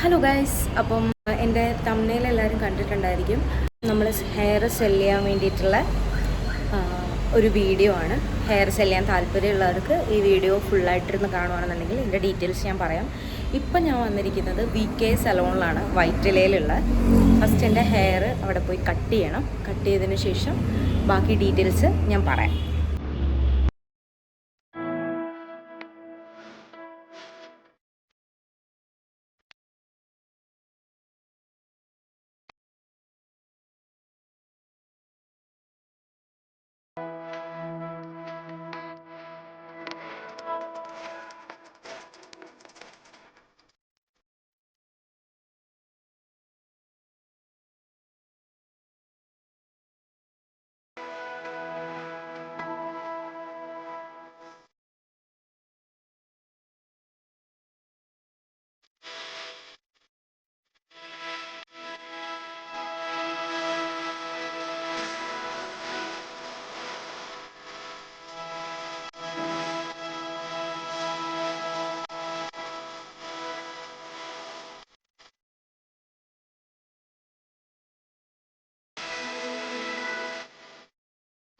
Hello guys അപ്പം എന്റെ തമ്മനയിൽ എല്ലാവരും കണ്ടിട്ടുണ്ടായിരിക്കും. നമ്മൾ ഹെയർ സെൽ ചെയ്യാൻ വേണ്ടിയിട്ടുള്ള ഒരു വീഡിയോ ആണ്. ഹെയർ സെൽ ചെയ്യാൻ താല്പര്യമുള്ളവർക്ക് ഈ വീഡിയോ ഫുള്ളായിട്ടിരുന്ന് കാണുകയാണെന്നുണ്ടെങ്കിൽ എന്റെ ഡീറ്റെയിൽസ് ഞാൻ പറയാം. ഇപ്പം ഞാൻ വന്നിരിക്കുന്നത് വി കെ സലോണിലാണ് വൈറ്റിലയിലുള്ള. ഫസ്റ്റ് എന്റെ ഹെയർ അവിടെ പോയി കട്ട് ചെയ്യണം. കട്ട് ചെയ്തതിന് ശേഷം ബാക്കി ഡീറ്റെയിൽസ് ഞാൻ പറയാം.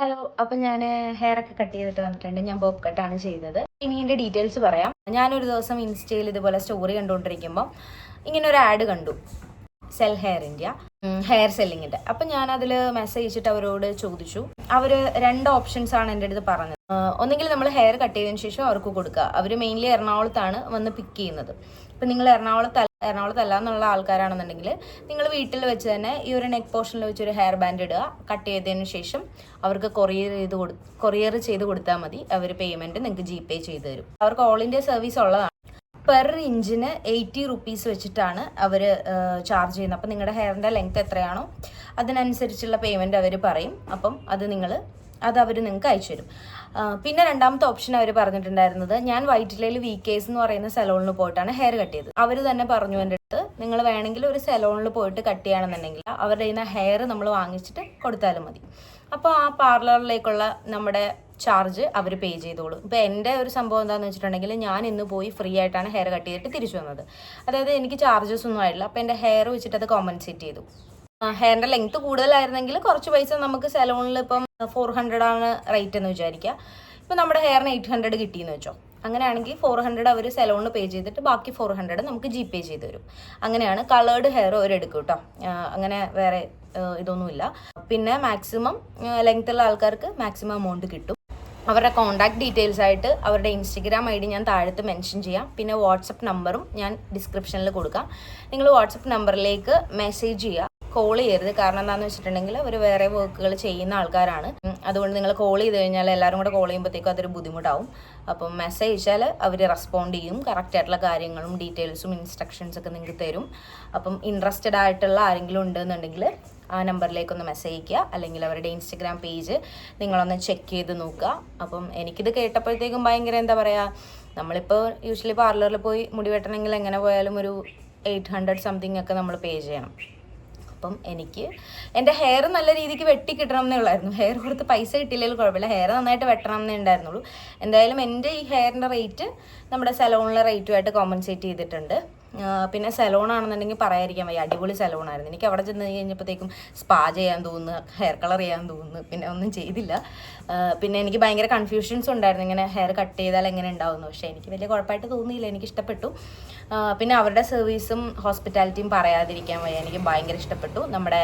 ഹലോ അപ്പം ഞാൻ ഹെയർ ഒക്കെ കട്ട് ചെയ്തിട്ട് വന്നിട്ടുണ്ട്. ഞാൻ ബോബ് കട്ടാണ് ചെയ്തത് ഇനി എന്റെ ഡീറ്റെയിൽസ് പറയാം. ഞാൻ ഒരു ദിവസം ഇൻസ്റ്റയിൽ ഇതുപോലെ സ്റ്റോറി കണ്ടുകൊണ്ടിരിക്കുമ്പോൾ ഇങ്ങനെ ഒരു ആഡ് കണ്ടു. സെൽ ഹെയർ ഇന്ത്യ ഹെയർ സെല്ലിങ്ങിന്റെ അപ്പം ഞാൻ അതിൽ മെസ്സേജ് അയച്ചിട്ട് അവരോട് ചോദിച്ചു. അവർ രണ്ട് ഓപ്ഷൻസ് ആണ് എന്റെ അടുത്ത് പറഞ്ഞത്. ഒന്നെങ്കിൽ നമ്മൾ ഹെയർ കട്ട് ചെയ്തതിന് ശേഷം അവർക്ക് കൊടുക്കുക. അവർ മെയിൻലി എറണാകുളത്താണ് വന്ന് പിക്ക് ചെയ്യുന്നത്. ഇപ്പം നിങ്ങൾ എറണാകുളത്ത് എറണാകുളത്തല്ല എന്നുള്ള ആൾക്കാരാണെന്നുണ്ടെങ്കിൽ നിങ്ങൾ വീട്ടിൽ വെച്ച് തന്നെ ഈ ഒരു നെക്ക് പോർഷനിൽ വെച്ച് ഒരു ഹെയർ ബാൻഡ് ഇടുക കട്ട് ചെയ്തതിന് ശേഷം അവർക്ക് കൊറിയർ ചെയ്ത് കൊടു കൊറിയർ ചെയ്ത് കൊടുത്താൽ മതി. അവർ പേയ്മെന്റ് നിങ്ങൾക്ക് ജി പേ ചെയ്ത് തരും. അവർക്ക് ഓൾ ഇന്ത്യ സർവീസ് ഉള്ളതാണ്. പെർ ഇഞ്ചിന് എയ്റ്റി റുപ്പീസ് വെച്ചിട്ടാണ് അവർ ചാർജ് ചെയ്യുന്നത്. അപ്പം നിങ്ങളുടെ ഹെയറിന്റെ ലെങ്ത് എത്രയാണോ അതിനനുസരിച്ചുള്ള പേയ്മെന്റ് അവർ പറയും. അപ്പം അത് നിങ്ങൾ അത് അവർ നിങ്ങൾക്ക് അയച്ചു തരും. പിന്നെ രണ്ടാമത്തെ ഓപ്ഷൻ അവർ പറഞ്ഞിട്ടുണ്ടായിരുന്നത് ഞാൻ വൈറ്റിലയിൽ വി കേസ് എന്ന് പറയുന്ന സലോണിൽ പോയിട്ടാണ് ഹെയർ കട്ട് ചെയ്തത്. അവർ തന്നെ പറഞ്ഞു എന്റെ അടുത്ത് നിങ്ങൾ വേണമെങ്കിൽ ഒരു സലോണിൽ പോയിട്ട് കട്ട് ചെയ്യുകയാണെന്നുണ്ടെങ്കിൽ അവരുടെ കയ്യിൽ നിന്ന് ഹെയർ നമ്മൾ വാങ്ങിച്ചിട്ട് കൊടുത്താലും മതി. അപ്പോൾ ആ പാർലറിലേക്കുള്ള നമ്മുടെ ചാർജ് അവർ പേ ചെയ്തോളും. ഇപ്പോൾ എന്റെ ഒരു സംഭവം എന്താണെന്ന് വെച്ചിട്ടുണ്ടെങ്കിൽ ഞാൻ ഇന്ന് പോയി ഫ്രീ ആയിട്ടാണ് ഹെയർ കട്ട് ചെയ്തിട്ട് തിരിച്ചു വന്നത്. അതായത് എനിക്ക് ചാർജസ് ഒന്നും ആയില്ല അപ്പോൾ എന്റെ ഹെയർ വെച്ചിട്ട് അത് കോമ്പൻസേറ്റ് ചെയ്തു. ഹെയറിന്റെ ലെങ്ത് കൂടുതലായിരുന്നെങ്കിൽ കുറച്ച് പൈസ നമുക്ക് സലോണിൽ ഇപ്പം ഫോർ ആണ് റേറ്റ് എന്ന് വിചാരിക്കുക. ഇപ്പോൾ നമ്മുടെ ഹെയറിന് എയ്റ്റ് ഹൺഡ്രഡ് കിട്ടിയെന്ന് വെച്ചോ. അങ്ങനെയാണെങ്കിൽ ഫോർ ഹൺഡ്രഡ് അവർ സെലോണിൽ പേ ചെയ്തിട്ട് ബാക്കി ഫോർ ഹൺഡ്രഡ് നമുക്ക് ജി പേ ചെയ്ത് തരും. അങ്ങനെയാണ് കളേർഡ് ഹെയർ അവർ എടുക്കും കേട്ടോ അങ്ങനെ വേറെ ഇതൊന്നുമില്ല. പിന്നെ മാക്സിമം ലെങ്ത് ഉള്ള ആൾക്കാർക്ക് മാക്സിമം എമൗണ്ട് കിട്ടും. അവരുടെ കോൺടാക്ട് ഡീറ്റെയിൽസ് ആയിട്ട് അവരുടെ ഇൻസ്റ്റഗ്രാം ഐ ഡി ഞാൻ താഴത്ത് മെൻഷൻ ചെയ്യാം. പിന്നെ വാട്സപ്പ് നമ്പറും ഞാൻ ഡിസ്ക്രിപ്ഷനിൽ കൊടുക്കാം. നിങ്ങൾ വാട്സപ്പ് നമ്പറിലേക്ക് മെസ്സേജ് ചെയ്യുക. കോൾ ചെയ്യരുത്. കാരണം എന്താണെന്ന് വെച്ചിട്ടുണ്ടെങ്കിൽ അവർ വേറെ വർക്കുകൾ ചെയ്യുന്ന ആൾക്കാരാണ്. അതുകൊണ്ട് നിങ്ങൾ കോൾ ചെയ്ത് കഴിഞ്ഞാൽ എല്ലാവരും കൂടെ കോൾ ചെയ്യുമ്പോഴത്തേക്കും അതൊരു ബുദ്ധിമുട്ടാവും. അപ്പം മെസ്സേജ് അയച്ചാൽ അവർ റെസ്പോണ്ട് ചെയ്യും. കറക്റ്റ് ആയിട്ടുള്ള കാര്യങ്ങളും ഡീറ്റെയിൽസും ഇൻസ്ട്രക്ഷൻസ് ഒക്കെ നിങ്ങൾക്ക് തരും. അപ്പം ഇൻട്രസ്റ്റഡ് ആയിട്ടുള്ള ആരെങ്കിലും ഉണ്ടെന്നുണ്ടെങ്കിൽ ആ നമ്പറിലേക്കൊന്ന് മെസ്സേജ് അയക്കുക അല്ലെങ്കിൽ അവരുടെ ഇൻസ്റ്റഗ്രാം പേജ് നിങ്ങളൊന്ന് ചെക്ക് ചെയ്ത് നോക്കുക. അപ്പം എനിക്കിത് കേട്ടപ്പോഴത്തേക്കും ഭയങ്കര എന്താ പറയുക നമ്മളിപ്പോൾ യൂഷ്വലി പാർലറിൽ പോയി മുടി വെട്ടണമെങ്കിൽ എങ്ങനെ പോയാലും ഒരു എയ്റ്റ് ഹൺഡ്രഡ് സംതിങ് ഒക്കെ നമ്മൾ പേ ചെയ്യണം. അപ്പം എനിക്ക്. എന്റെ ഹെയർ നല്ല രീതിക്ക് വെട്ടി കിട്ടണം ഹെയർ കൊടുത്ത് പൈസ കിട്ടിയില്ലെങ്കിൽ കുഴപ്പമില്ല. ഹെയർ നന്നായിട്ട് വെട്ടണം എന്നേ ഉണ്ടായിരുന്നുള്ളൂ. എന്തായാലും എന്റെ ഈ ഹെയറിന്റെ റേറ്റ് നമ്മുടെ സലോണിലെ റേറ്റുമായിട്ട് കോമ്പൻസേറ്റ് ചെയ്തിട്ടുണ്ട്. പിന്നെ സെലോൺ ആണെന്നുണ്ടെങ്കിൽ പറയാതിരിക്കാൻ വയ്യ. അടിപൊളി സെലോൺ ആയിരുന്നു. എനിക്ക് അവിടെ ചെന്ന് കഴിഞ്ഞപ്പോഴത്തേക്കും സ്പാ ചെയ്യാൻ തോന്നുന്നു ഹെയർ കളർ ചെയ്യാൻ തോന്നുന്നു പിന്നെ ഒന്നും ചെയ്തില്ല. പിന്നെ എനിക്ക് ഭയങ്കര കൺഫ്യൂഷൻസ് ഉണ്ടായിരുന്നു. ഇങ്ങനെ ഹെയർ കട്ട് ചെയ്താൽ എങ്ങനെ ഉണ്ടാവുന്നു പക്ഷേ എനിക്ക് വലിയ കുഴപ്പമായിട്ട് തോന്നിയില്ല. എനിക്ക് ഇഷ്ടപ്പെട്ടു. പിന്നെ അവരുടെ സർവീസും ഹോസ്പിറ്റാലിറ്റിയും പറയാതിരിക്കാൻ വയ്യ. എനിക്ക് ഭയങ്കര ഇഷ്ടപ്പെട്ടു. നമ്മുടെ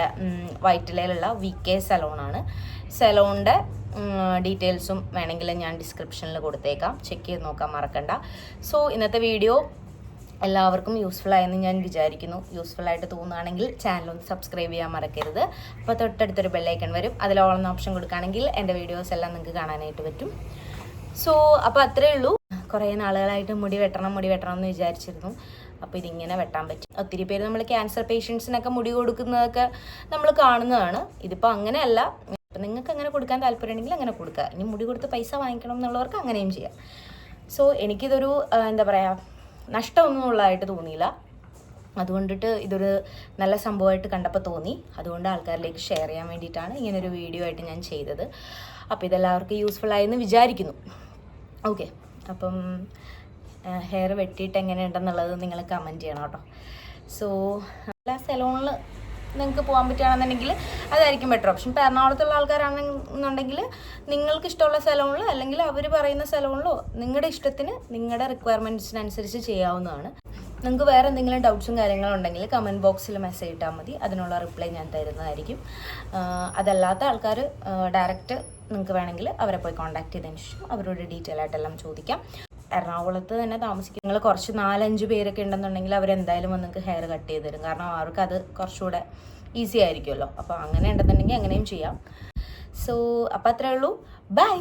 വൈറ്റിലയിലുള്ള വി കെ സലോണാണ് സലോണിന്റെ ഡീറ്റെയിൽസും വേണമെങ്കിൽ ഞാൻ ഡിസ്ക്രിപ്ഷനിൽ കൊടുത്തേക്കാം. ചെക്ക് ചെയ്ത് നോക്കാൻ മറക്കണ്ട. സോ ഇന്നത്തെ വീഡിയോ എല്ലാവർക്കും യൂസ്ഫുൾ ആയെന്ന് ഞാൻ വിചാരിക്കുന്നു. യൂസ്ഫുൾ ആയിട്ട് തോന്നുകയാണെങ്കിൽ ചാനൽ ഒന്ന് സബ്സ്ക്രൈബ് ചെയ്യാൻ മറക്കരുത്. അപ്പോൾ തൊട്ടടുത്തൊരു ബെല്ലൈക്കൺ വരും. അതിൽ ഓളെന്ന ഓപ്ഷൻ കൊടുക്കുകയാണെങ്കിൽ എന്റെ വീഡിയോസ് എല്ലാം നിങ്ങൾക്ക് കാണാനായിട്ട് പറ്റും. സോ അപ്പോൾ അത്രയേ ഉള്ളൂ. കുറേ നാളുകളായിട്ട് മുടി വെട്ടണം മുടി വെട്ടണം എന്ന് വിചാരിച്ചിരുന്നു. അപ്പോൾ ഇതിങ്ങനെ വെട്ടാൻ പറ്റും. ഒത്തിരി പേര് നമ്മൾ ക്യാൻസർ പേഷ്യൻസിനൊക്കെ മുടി കൊടുക്കുന്നതൊക്കെ നമ്മൾ കാണുന്നതാണ്. ഇതിപ്പോൾ അങ്ങനെയല്ല. അപ്പം നിങ്ങൾക്ക് അങ്ങനെ കൊടുക്കാൻ താല്പര്യമുണ്ടെങ്കിൽ അങ്ങനെ കൊടുക്കുക. ഇനി മുടി കൊടുത്ത് പൈസ വാങ്ങിക്കണം എന്നുള്ളവർക്ക് അങ്ങനെയും ചെയ്യാം. സോ എനിക്കിതൊരു എന്താ പറയുക നഷ്ടമൊന്നും ഉള്ളതായിട്ട് തോന്നിയില്ല. അതുകൊണ്ടിട്ട് ഇതൊരു നല്ല സംഭവമായിട്ട് കണ്ടപ്പോൾ തോന്നി. അതുകൊണ്ട് ആൾക്കാരിലേക്ക് ഷെയർ ചെയ്യാൻ വേണ്ടിയിട്ടാണ് ഇങ്ങനൊരു വീഡിയോ ആയിട്ട് ഞാൻ ചെയ്തത്. അപ്പോൾ ഇതെല്ലാവർക്കും യൂസ്ഫുൾ ആയെന്ന് വിചാരിക്കുന്നു. ഓക്കെ അപ്പം ഹെയർ വെട്ടിയിട്ട് എങ്ങനെയുണ്ടെന്നുള്ളത് നിങ്ങൾ കമന്റ് ചെയ്യണം കേട്ടോ. സോ എല്ലാ സലോണിൽ നിങ്ങൾക്ക് പോകാൻ പറ്റുകയാണെന്നുണ്ടെങ്കിൽ അതായിരിക്കും ബെറ്റർ ഓപ്ഷൻ ഇപ്പോൾ എറണാകുളത്തുള്ള ആൾക്കാരാണെന്നുണ്ടെങ്കിൽ നിങ്ങൾക്ക് ഇഷ്ടമുള്ള സലോണിലോ അല്ലെങ്കിൽ അവർ പറയുന്ന സലോണിലോ നിങ്ങളുടെ ഇഷ്ടത്തിന് നിങ്ങളുടെ റിക്വയർമെന്റ്സിനനുസരിച്ച് ചെയ്യാവുന്നതാണ്. നിങ്ങൾക്ക് വേറെ എന്തെങ്കിലും ഡൗട്ട്സും കാര്യങ്ങളും ഉണ്ടെങ്കിൽ കമന്റ് ബോക്സിൽ മെസ്സേജ് ഇട്ടാൽ മതി. അതിനുള്ള റിപ്ലൈ ഞാൻ തരുന്നതായിരിക്കും. അതല്ലാത്ത ആൾക്കാർ ഡയറക്റ്റ് നിങ്ങൾക്ക് വേണമെങ്കിൽ അവരെ പോയി കോൺടാക്ട് ചെയ്തതിന് ശേഷം അവരോട് ഡീറ്റെയിൽ ആയിട്ടെല്ലാം ചോദിക്കാം. എറണാകുളത്ത് തന്നെ താമസിക്കും നിങ്ങൾ കുറച്ച് നാലഞ്ച് പേരൊക്കെ ഉണ്ടെന്നുണ്ടെങ്കിൽ അവരെന്തായാലും വന്ന് നിങ്ങൾക്ക് ഹെയർ കട്ട് ചെയ്ത് തരും. കാരണം അവർക്ക് അത് കുറച്ചുകൂടെ ഈസി ആയിരിക്കുമല്ലോ. അപ്പോൾ അങ്ങനെ ഉണ്ടെന്നുണ്ടെങ്കിൽ അങ്ങനെയും ചെയ്യാം. സോ അപ്പോൾ അത്രേ ഉള്ളൂ. ബൈ